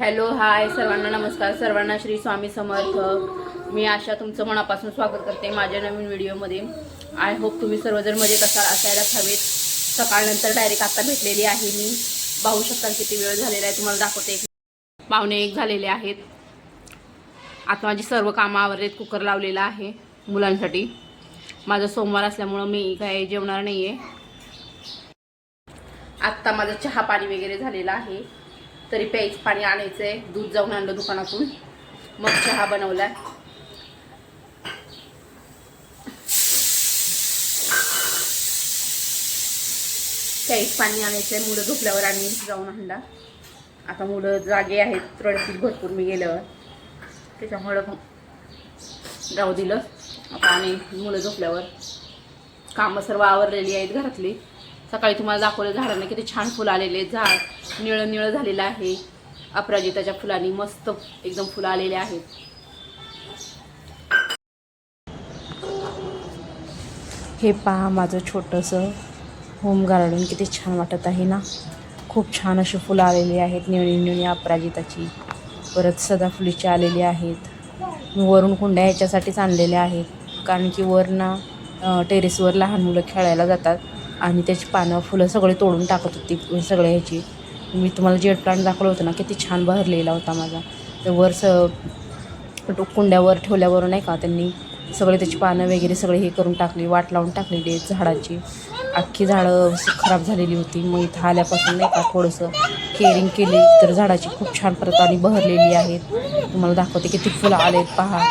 Hello hi सर्वांना नमस्कार. सर्वांना श्री स्वामी समर्थ. मी आशा तुमचं मनापासून स्वागत करते माझ्या नवीन व्हिडिओमध्ये. आय होप तुम्ही सर्वजण मजेत असाल असायलाच हवेत. सकाळनंतर डायरेक्ट आता भेटलेली आहे मी. पाहू शकता किती वेळ झालेला आहे तुम्हाला दाखवते. पाहुणे एक झालेले आहेत. आता माझी सर्व कामं आवरलेत कुकर लावलेला आहे मुलांसाठी. माझा सोमवार असल्यामुळं मी काय जेवणार नाही आहे आत्ता माझं चहा पाणी वगैरे झालेलं आहे. तरी प्यायचं पाणी आणायचं आहे दूध जाऊन आणलं दुकानातून. मग चहा बनवला प्यायचं पाणी आणायचं आहे मुलं झोपल्यावर आणि जाऊन आणला आता मुलं जागे आहेत. रडतील भरपूर मी गेल्यावर. त्याच्यामुळं मग जाऊ दिलं. आता आणि मुलं झोपल्यावर. कामं सर्व आवरलेली आहेत घरातली. सकाळी तुम्हाला दाखवलं झाडांना किती छान फुलं आलेले झाड निळं निळं झालेलं आहे. अपराजिताच्या फुलांनी मस्त एकदम फुलं आलेले आहेत. हे पहा माझं छोटंसं होम गार्डन किती छान वाटत आहे ना. खूप छान अशी फुलं आलेली आहेत निळी निळी अपराजिताची. परत सदाफुलीची आलेली आहेत. मी वरून कुंड्या ह्याच्यासाठीच आणलेल्या आहेत. कारण की वर ना टेरेसवर लहान मुलं खेळायला जातात आणि त्याची पानं फुलं सगळे तोडून टाकत होती सगळ्या ह्याची. मी तुम्हाला जेट प्लांट दाखवलं होतं ना किती छान बहरलेला होता माझा. तर वर स कुंड्यावर ठेवल्यावर नाही का त्यांनी सगळे त्याची पानं वगैरे सगळे हे करून टाकली वाट लावून टाकलेली आहेत झाडाची. अख्खी झाडं खराब झालेली होती. मग इथं आल्यापासून नाही का थोडंसं केअरिंग केली तर झाडाची खूप छान प्रकारे बहरलेली आहेत. तुम्हाला दाखवते किती फुलं आलेत पहा.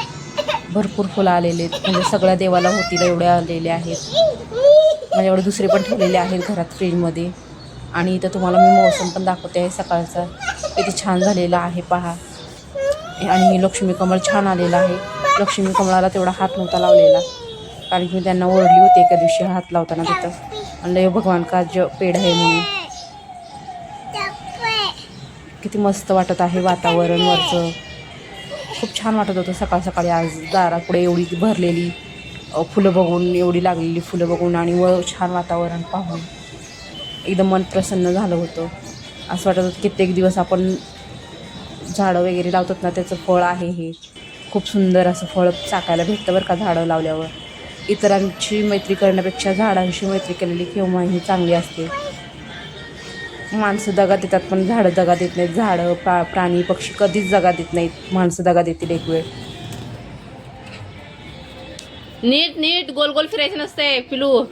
भरपूर फुलं आलेले आहेत. म्हणजे सगळ्या देवाला होतील एवढ्या आलेल्या आहेत. म्हणजे माझ्याकडे दुसरे पण ठेवलेले आहेत घरात फ्रीजमध्ये आणि इथं तुम्हाला मी मौसम पण दाखवते. आहे सकाळचा किती छान झालेला आहे पहा. आणि लक्ष्मी कमळ छान आलेला आहे. लक्ष्मी कमळाला तेवढा हात नव्हता लावलेला. कारण की मी त्यांना ओरडली होती एका दिवशी हात लावताना तिथं. म्हणलं हे भगवान का ज पेड आहे म्हणून. किती मस्त वाटत आहे वातावरण वरचं. खूप छान वाटत होतं सकाळ सकाळी. आज दारापुढे एवढी भरलेली फुलं बघून एवढी लागलेली फुलं बघून आणि व छान वातावरण पाहून. एकदम मन प्रसन्न झालं होतं. असं वाटत होतं कित्येक दिवस आपण झाडं वगैरे लावतात ना त्याचं फळ आहे हे. खूप सुंदर असं फळ चाकायला भेटतं बरं का झाडं लावल्यावर. इतरांची मैत्री करण्यापेक्षा झाडांशी मैत्री केलेली केव्हाही चांगली असते. माणसं दगा देतात पण झाडं दगा देत नाहीत. झाडं प्रा प्राणी पक्षी कधीच दगा देत नाहीत. माणसं दगा देतील एक वेळ. नीट नीट. गोल गोल फिरायचं नसते पिलू.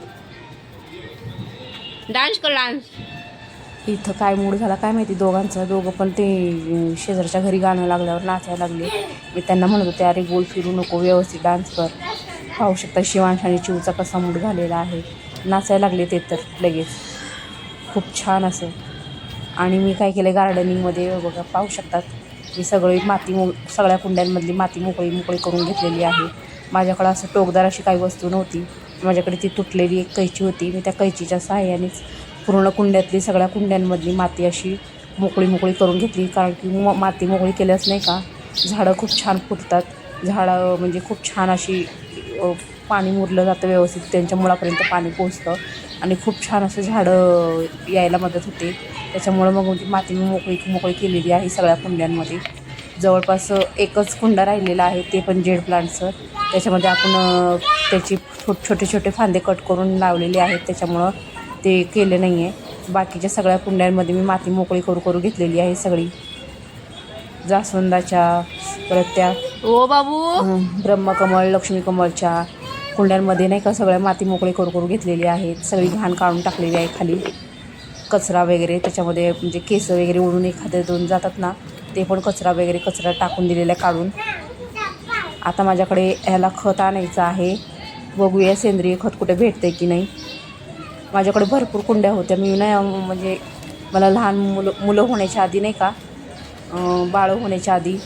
डान्स कर डान्स. इथं काय मूड झाला काय माहिती दोघांचा दोघं पण ते शेजारच्या घरी गाणं लागल्यावर नाचायला लागले. मी त्यांना म्हणत होते अरे गोल फिरू नको व्यवस्थित डान्स कर. पाहू शकता शिवांश आणि चिवचा कसा मूड झालेला आहे. नाचायला लागले ते तर लगेच. खूप छान असं. आणि मी काय केलं गार्डनिंगमध्ये बघा पाहू शकतात. मी सगळी माती मो सगळ्या कुंड्यांमधली माती मोकळी मोकळी करून घेतलेली आहे. माझ्याकडं असं टोकदार अशी काही वस्तू नव्हती. माझ्याकडे ती तुटलेली एक कैची होती. मी त्या कैचीच्या सहाय्यानेच पूर्ण कुंड्यातली सगळ्या कुंड्यांमधली माती अशी मोकळी मोकळी करून घेतली. कारण की म माती मोकळी केल्यास नाही का झाडं खूप छान फुटतात. झाडं म्हणजे खूप छान अशी पाणी मुरलं जातं व्यवस्थित. त्यांच्या मुळापर्यंत पाणी पोचतं आणि खूप छान असं झाडं यायला मदत होते. त्याच्यामुळं मग माती मी मोकळी मोकळी केलेली आहे सगळ्या कुंड्यांमध्ये. जवळपास एकच कुंडा राहिलेला आहे ते पण जेड प्लांटचं. त्याच्यामध्ये आपण त्याची छोट छोटे छोटे फांदे कट करून लावलेले आहेत. त्याच्यामुळं ते केले नाही आहे बाकीच्या सगळ्या कुंड्यांमध्ये मी माती मोकळी करू करू घेतलेली आहे सगळी. जास्वंदाच्या परत त्या ओ बाबू! ब्रह्मकमळ लक्ष्मी कमळच्या कुंड्यांमध्ये नाही का सगळ्या माती मोकळी करू करू घेतलेली आहेत. सगळी घाण काढून टाकलेली आहे खाली. कचरा वगैरे त्याच्यामध्ये म्हणजे केस वगैरे उडून एखाद्या दोन जातात ना ते पण कचरा वगैरे कचरा टाकून दिलेला आहे काढून. आता माझ्याकडे ह्याला खत आणायचं आहे. बघूया सेंद्रिय खत कुठे भेटते की नाही. माझ्याकडे भरपूर कुंड्या होत्या. मी नाही म्हणजे मला लहान मुलं मुलं होण्याच्या आधी नाही का बाळं होण्याच्या आधी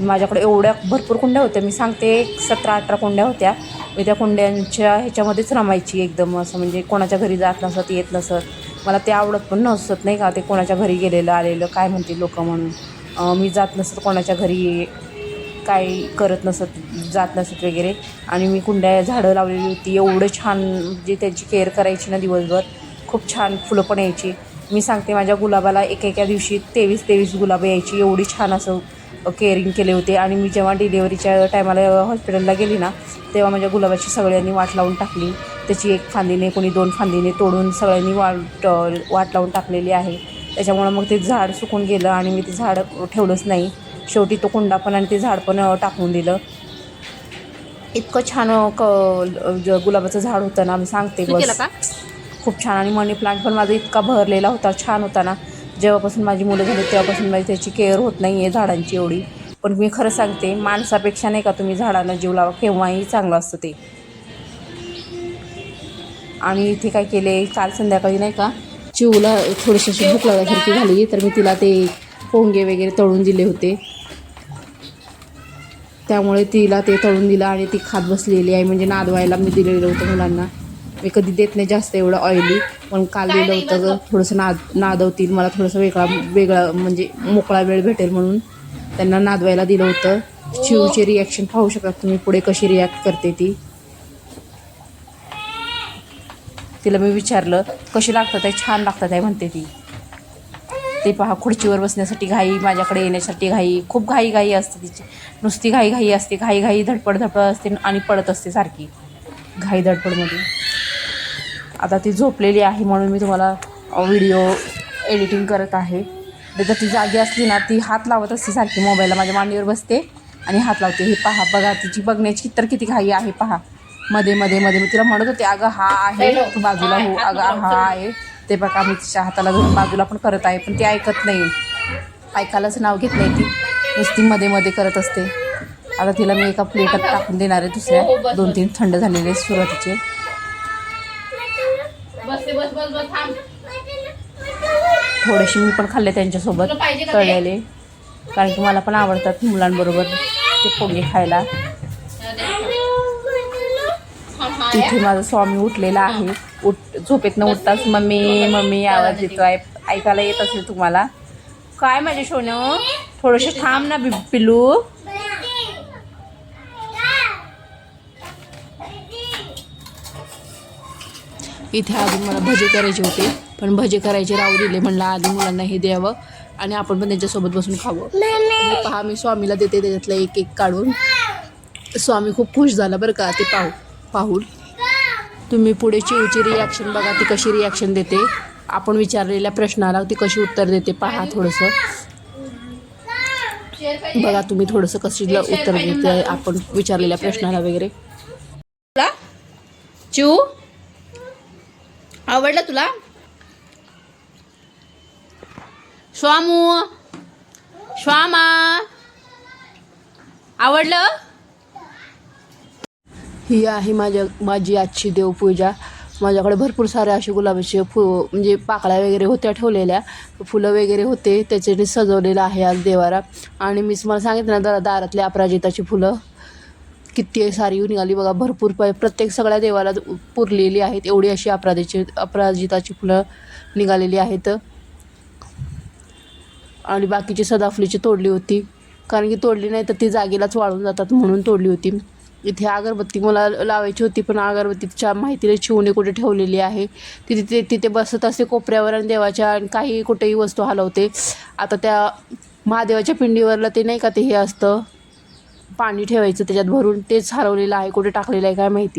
माझ्याकडे एवढ्या भरपूर कुंड्या होत्या. मी सांगते एक सतरा अठरा कुंड्या होत्या. मी त्या कुंड्यांच्या ह्याच्यामध्येच रमायची एकदम असं म्हणजे कोणाच्या घरी जात नसत येत नसत. मला ते आवडत पण नसत नाही का ते कोणाच्या घरी गेलेलं आलेलं काय म्हणते लोकं म्हणून. मी जात नसत कोणाच्या घरी काय करत नसत जात नसत वगैरे. आणि मी कुंड्या झाडं लावलेली होती. एवढं छान म्हणजे त्यांची केअर करायची ना दिवसभर. खूप छान फुलं पण यायची. मी सांगते माझ्या गुलाबाला एक एका दिवशी तेवीस तेवीस गुलाबं यायची. एवढी छान असं केअरिंग केले होते. आणि मी जेव्हा डिलेवरीच्या टायमाला हॉस्पिटलला गेली ना तेव्हा माझ्या गुलाबाची सगळ्यांनी वाट लावून टाकली. त्याची एक फांदीने कोणी दोन फांदीने तोडून सगळ्यांनी वाट वाट लावून टाकलेली आहे. त्याच्यामुळं मग ते झाड सुकून गेलं आणि मी ते झाड ठेवलंच नाही. शेवटी तो कुंडा पण आणि ते झाड पण टाकून दिलं. इतकं छान क ज- गुलाबाचं झाड होतं ना मी सांगते बस. खूप छान आणि मनी प्लांट पण माझा इतका भरलेला होता छान होता ना. जेव्हापासून माझी मुलं झाली तेव्हापासून माझी त्याची केअर होत नाही आहे झाडांची एवढी. पण मी खरं सांगते माणसापेक्षा नाही का तुम्ही झाडांना जीव लावा केव्हाही चांगलं असतं ते. आणि इथे काय केले काल संध्याकाळी नाही का चिवला थोडीशी अशी भूक लागल्यासारखी झाली तर मी तिला ते पोंगे वगैरे तळून दिले होते. त्यामुळे तिला ते तळून दिलं आणि ती खात बसलेली आहे. म्हणजे नादवायला मी दिलेलं होतं मुलांना. मी कधी देत नाही जास्त एवढं ऑइली पण काल दिलं होतं ग थोडंसं नाद नादवतील. मला थोडंसं वेगळा वेगळा म्हणजे मोकळा वेळ भेटेल म्हणून त्यांना नादवायला दिलं होतं. चिवची रिॲक्शन पाहू शकता तुम्ही पुढे कशी रिॲक्ट करते ती. तिला मी विचारलं कशी लागतात आहे छान लागतात आहे म्हणते ती. ते पहा खुर्चीवर बसण्यासाठी घाई माझ्याकडे येण्यासाठी घाई खूप घाई घाई असते तिची. नुसती घाई घाई असते घाई घाई धडपड धडपड असते आणि पडत असते सारखी घाई धडपडमध्ये. आता ती झोपलेली आहे म्हणून मी तुम्हाला व्हिडिओ एडिटिंग करत आहे. जर ती जागी असली ना ती हात लावत असते सारखी मोबाईलला माझ्या मांडीवर बसते आणि हात लावते. हे पहा बघा तिची बघण्याची तर किती घाई आहे पहा. मध्ये मध्ये मध्ये. मी तिला म्हणत होते अगं हा आहे तू बाजूला हो अगं हा आहे. ते बघा मी तिच्या हाताला धरून बाजूला पण करत आहे पण ती ऐकत नाही. ऐकायलाच नाव घेत नाही ती. नुसती मध्ये मध्ये करत असते. आता तिला मी एका प्लेटात टाकून देणार आहे दुसऱ्या. दोन तीन थंड झालेले सुरुवातीचे. थोडेसे मी पण खाल्ले त्यांच्यासोबत. तुला पाहिजे का ते? तळलेले कारण की मला पण आवडतात मुलांबरोबर ते पोंगे खायला. हा तिथे माझा स्वामी उठलेला आहे. उठ झोपेतनं उठताच मम्मी मम्मी आवाज येतो आहे ऐकायला येत असेल तुम्हाला. काय माझे सोनं? थोडंसं थांब ना बि- पिलू इथे अजून मला भजे करायचे होते. पण भजे करायचे राहू दिले म्हणलं आधी मुलांना हे द्यावं आणि आपण पण त्यांच्यासोबत बसून खावं. हे पहा मी स्वामीला देते त्याच्यातलं एक एक काढून. स्वामी खूप खुश झाला बरं का ते पाहू. पाहून. तुम्ही पुढे चिवची रिॲक्शन बघा ती कशी रिॲक्शन देते. आपण विचारलेल्या प्रश्नाला ती कशी उत्तर देते पहा थोडंसं. बघा तुम्ही थोडंसं कशी उत्तर देते आपण विचारलेल्या प्रश्नाला वगैरे. चिऊ? आवडलं तुला? श्वामू श्वामा आवडलं? ही आहे माझ्या माझी आजची देवपूजा. माझ्याकडे भरपूर साऱ्या असे गुलाबाचे फु म्हणजे पाकळ्या वगैरे होत्या ठेवलेल्या. फुलं वगैरे होते त्याच्याने सजवलेलं आहे आज देवारा आणि मीच मला सांगितलं ना दारा दारातल्या अपराजिताची फुलं. किती सारी निघाली बघा भरपूर प प्रत्येक सगळ्या देवाला पुरलेली आहेत. एवढी अशी अपराधीची अपराजिताची फुलं निघालेली आहेत. आणि बाकीची सदाफुलीची तोडली होती. कारण की तोडली नाही तर ती जागेलाच वाळून जातात म्हणून तोडली होती. इथे अगरबत्ती मला लावायची होती पण अगरबत्तीच्या माहितीला शिवणे कुठे ठेवलेली आहे? तिथे तिथे तिथे बसत असते कोपऱ्यावर आणि देवाच्या आणि काही कुठेही वस्तू हलवते. आता त्या महादेवाच्या पिंडीवरला ते नाही का ते हे असतं? पाणी ठेवायचं त्याच्यात भरून तेच हरवलेलं आहे कुठे टाकलेलं आहे काय माहिती?